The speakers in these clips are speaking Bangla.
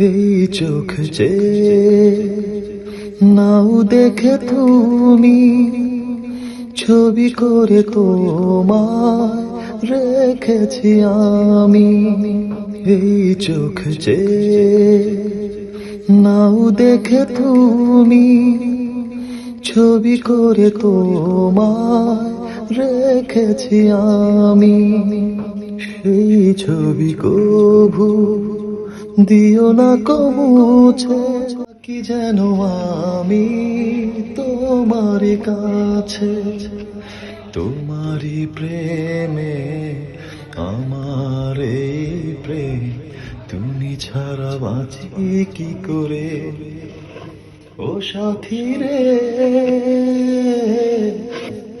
এই চোখ যে নাও দেখে তুমি, ছবি করে তোমায় রেখেছি আমি। এই চোখ যে নাও দেখে তুমি, ছবি করে তোমায় রেখেছি আমি। সেই ছবি কভু দিও না কবুছে, কি যেন আমি তোমার কাছে। তোমারই প্রেমে আমার প্রেম, তুমি ছাড়া বাঁচি কি করে? ও সাথী রে,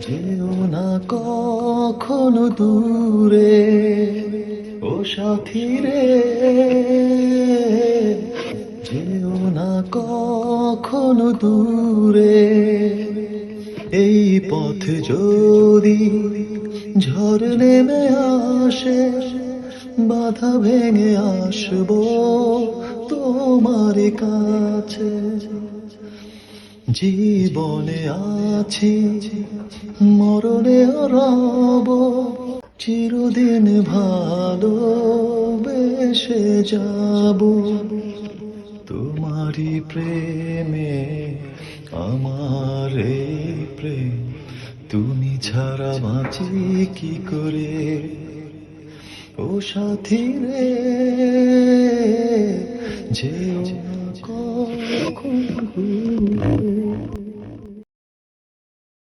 যেও না কখনো দূরে। ও সাথী রে কখনো দূরে। এই পথ যদি ঝড় নেমে আসে, বাধা ভেঙে আসব তোমার কাছে। জীবনে আছি, মরণে রব, চিরদিন ভালো বেশে যাব। তোমারই প্রেমে? আমার প্রেম তুমি ছাড়া বাঁচি কি করে? ও সাথী রে যেও